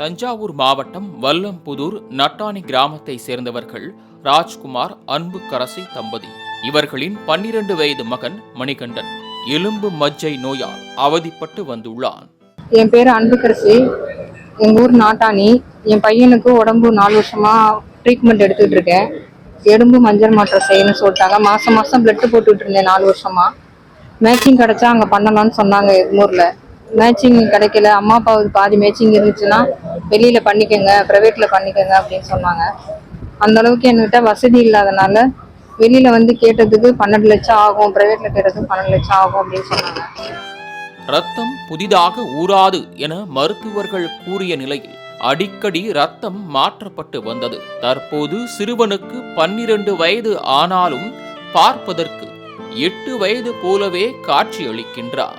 தஞ்சாவூர் மாவட்டம் வல்லம்புதூர் நட்டாணி கிராமத்தை சேர்ந்தவர்கள் ராஜ்குமார் அன்பு கரசி தம்பதி. இவர்களின் பன்னிரண்டு வயது மகன் மணிகண்டன். எலும்பு மஜ்ஜை நோயால் அவதிப்பட்டு வந்துள்ளான். என் பேர் அன்புக்கரசி. எங்கள் ஊர் நாட்டாணி. என் பையனுக்கு உடம்பு நாலு வருஷமா ட்ரீட்மெண்ட் எடுத்துக்கிட்டு இருக்கேன் எலும்பு மஞ்சள் மாற்றம் செய்யணும்னு சொல்லிட்டாங்க. மாதம் மாதம் பிளட்டு போட்டுட்டு இருந்தேன் நாலு வருஷமா. மேட்சிங் கிடைச்சா அங்கே பண்ணலாம்னு சொன்னாங்க எங்கூரில் மேட்சிங் கிடைக்கல. அம்மா அப்பாவுக்கு பாதி மேட்சிங் இருந்துச்சுன்னா வெளியில் பண்ணிக்கோங்க ப்ரைவேட்டில் பண்ணிக்கோங்க அப்படின்னு சொன்னாங்க. அந்த அளவுக்கு என்கிட்ட வசதி இல்லாதனால வெளியில் வந்து கேட்டதுக்கு பன்னெண்டு லட்சம் ஆகும் ப்ரைவேட்டில் கேட்டதுக்கு பன்னெண்டு லட்சம் ஆகும் அப்படின்னு சொன்னாங்க. ரத்தம் புதிதாக ஊறாது என மருத்துவர்கள் கூறிய நிலையில் அடிக்கடி ரத்தம் மாற்றப்பட்டு வந்தது. தற்போது சிறுவனுக்கு பன்னிரண்டு வயது ஆனாலும் பார்ப்பதற்கு எட்டு வயது போலவே காட்சியளிக்கின்றார்.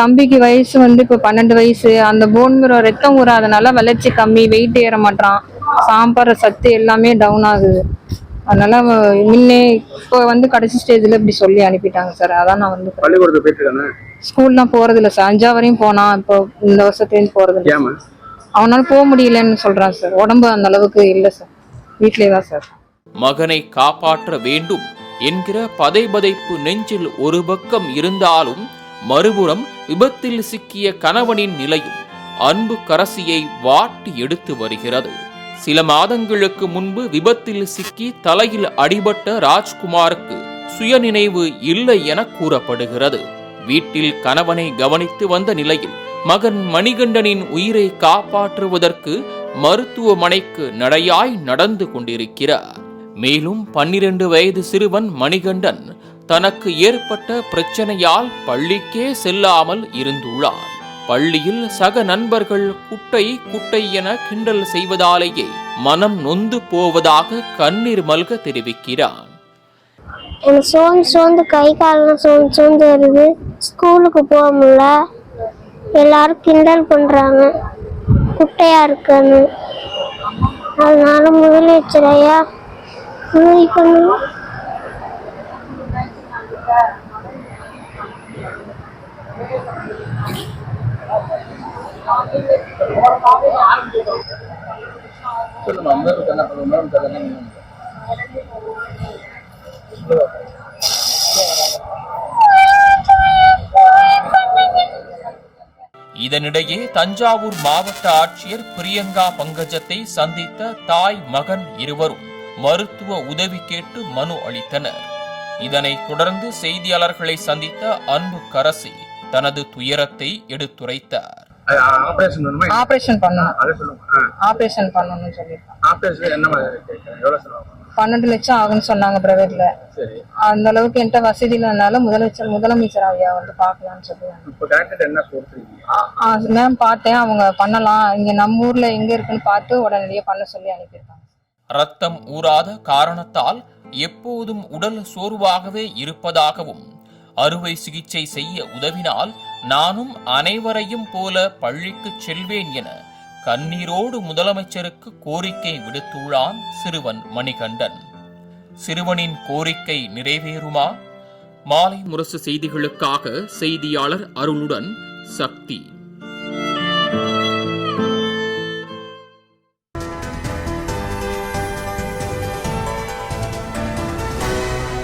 தம்பிக்கு வயசு வந்து இப்போ பன்னெண்டு வயசு. அந்த போன்கிற ரத்தம் ஊறாதனால வளர்ச்சி கம்மி வெயிட் ஏற மாட்டான் சாம்பார் சத்து எல்லாமே டவுன் ஆகுது. அதனால முன்னே இப்போ வந்து கடைசி ஸ்டேஜில் இப்படி சொல்லி அனுப்பிட்டாங்க சார் அதான் நான் வந்து பள்ளிக்கூடத்துக்கு போயிட்டு ஸ்கூல்லாம் போறது இல்ல சார் அஞ்சா வரையும் போனான். இப்போ இந்த வருஷத்துலேருந்து போறது இல்ல ஏமா அவனால போக முடியலன்னு சொல்றான் சார் உடம்பு அந்த அளவுக்கு இல்லை சார் வீட்லயே தான் சார் மகனை காப்பாற்ற வேண்டும் என்கிற பதைபதைப்பு நெஞ்சில் ஒரு பக்கம் இருந்தாலும் மறுபுறம் விபத்தில் சிக்கிய கணவனின் நிலையும் அன்பு கரசியை வாட்டி எடுத்து வருகிறது. சில மாதங்களுக்கு முன்பு விபத்தில் சிக்கி தலையில் அடிபட்ட ராஜ்குமாருக்கு சுயநினைவு இல்லை என கூறப்படுகிறது. வீட்டில் கணவனை கவனித்து வந்த நிலையில் மகன் மணிகண்டனின் உயிரை காப்பாற்றுவதற்கு மருத்துவமனைக்கு நடையாய் நடந்து கொண்டிருக்கிறார். மேலும் பன்னிரண்டு வயது சிறுவன் மணிகண்டன் தனக்கு ஏற்பட்ட பிரச்சனையால் பள்ளிக்கே செல்லாமல் இருந்துள்ளார் பள்ளியில் சக நண்பர்கள் குட்டை குட்டை என கிண்டல் செய்வதாலேயே மனம் நொந்து போவதாக கண்ணீர் மல்க தெரிவிக்கிறான். எனக்கு சோர்ந்து சோர்ந்து கை காலெல்லாம் சோர்ந்து சோர்ந்து வருது ஸ்கூலுக்கு போக முடியல. எல்லாரும் கிண்டல் பண்றாங்க. குட்டையா இருக்குன்னு. அதனால முதலமைச்சரையா உதவி பண்ணுங்க. இதனிடையே தஞ்சாவூர் மாவட்ட ஆட்சியர் பிரியங்கா பங்கஜத்தை சந்தித்த தாய் மகன் இருவரும் மருத்துவ உதவி கேட்டு மனு அளித்தனர். இதனைத் தொடர்ந்து செய்தியாளர்களை சந்தித்த அன்பு கரசி தனது துயரத்தை எடுத்துரைத்தார். ஆபரேஷன் பண்ணணும். ஆபரேஷன் பண்ணணும்னு சொல்லியிருக்காங்க. பன்னெண்டு லட்சம் ஆகும்னு சொன்னாங்க பிரைவேட்ல சரி. அந்த அளவுக்கு என்கிட்ட வசதி இல்லைனால முதலமைச்சர் முதலமைச்சர் ஐயா வந்து பார்க்கலாம்னு சொல்லுவாங்க. இப்போ டாக்டர் என்ன கொடுத்துருக்கீங்க மேம் பார்த்தேன். அவங்க பண்ணலாம். இங்க நம்ம ஊர்ல எங்க இருக்குன்னு பார்த்து உடனடியே பண்ண சொல்லி அனுப்பியிருக்காங்க. ரத்தம் ஊறாத காரணத்தால் எப்போதும் உடல் சோர்வாகவே இருப்பதாகவும் அறுவை சிகிச்சை செய்ய உதவினால் நானும் அனைவரையும் போல பள்ளிக்கு செல்வேன் என கண்ணீரோடு முதலமைச்சருக்கு கோரிக்கை விடுத்துள்ளான் சிறுவன் மணிகண்டன். சிறுவனின் கோரிக்கை நிறைவேறுமா? மாலை முரசு செய்திகளுக்காக செய்தியாளர் அருளுடன் சக்தி.